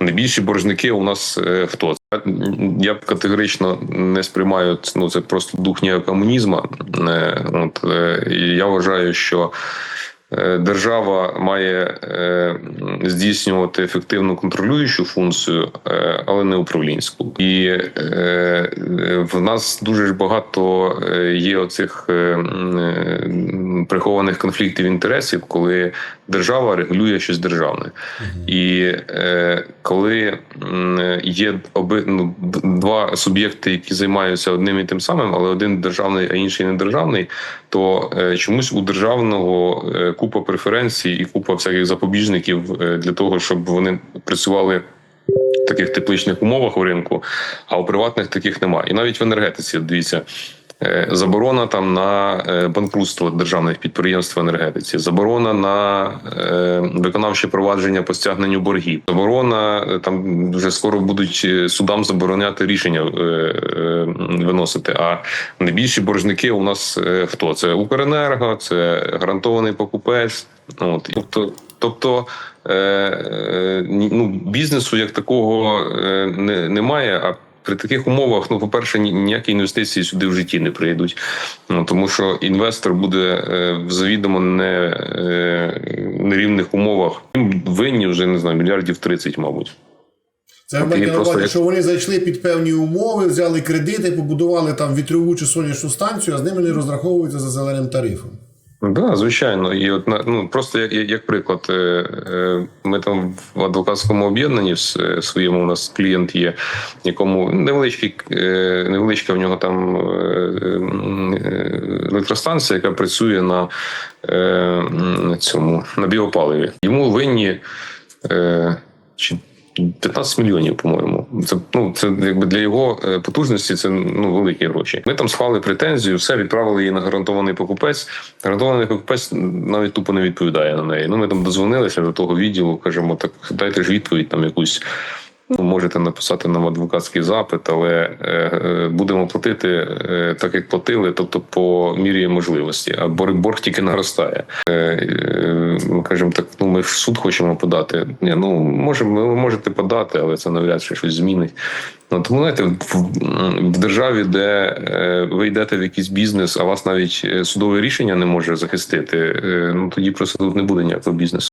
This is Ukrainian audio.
найбільші боржники у нас е, хто? Я категорично не сприймаю ну це просто дух неокомунізму. Е, От е, я вважаю, що держава має е, здійснювати ефективну контролюючу функцію, е, але не управлінську. І е, е, в нас дуже ж багато е, є оцих е, е, прихованих конфліктів інтересів, коли держава регулює щось державне. І е, коли є оби, ну, два суб'єкти, які займаються одним і тим самим, але один державний, а інший не державний, то е, чомусь у державного е, купа преференцій і купа всяких запобіжників е, для того, щоб вони працювали. В таких тепличних умовах у ринку, а у приватних таких немає. І навіть в енергетиці, дивіться, заборона там на е, банкрутство державних підприємств в енергетиці, заборона на е, виконавче провадження по стягненню боргів, заборона е, там вже скоро будуть е, судам забороняти рішення е, е, виносити. А найбільші боржники у нас е, хто? Це Укренерго, це гарантований покупець. От тобто, тобто е, е, ну, бізнесу як такого е, не, немає. А при таких умовах, ну, по-перше, ніякі інвестиції сюди в житті не прийдуть. Ну, тому що інвестор буде е, в завідомо не, е, нерівних умовах. Їм Винні вже не знаю, мільярдів 30, мабуть. Це і на увазі, що вони зайшли під певні умови, взяли кредити, побудували там вітрову чи сонячну станцію, а з ними не розраховуються за зеленим тарифом. Да, звичайно. І от ну просто як, як приклад, е, е, ми там в адвокатському об'єднанні в своєму у нас клієнт є, якому невеличкий е, невеличка в нього там е, е, електростанція, яка працює на е, цьому на біопаливі. Йому винні. Е, чи 15 мільйонів, по-моєму. Це ну це якби для його е, потужності. Це ну великі гроші. Ми там склали претензію, все відправили її на гарантований покупець. Гарантований покупець навіть тупо не відповідає на неї. Ну ми там дозвонилися до того відділу. кажемо, так дайте ж відповідь там якусь. Можете написати нам адвокатський запит, але е, е, будемо платити е, так, як платили, тобто по мірі можливості. А борг, борг тільки наростає. Ми кажемо, так ну ми в суд хочемо подати. Ні, ну можемо, ви можете подати, але це навряд чи щось змінить. Ну тому знаєте, в, в державі, де е, ви йдете в якийсь бізнес, а вас навіть судове рішення не може захистити. е, ну тоді просто тут не буде ніякого бізнесу.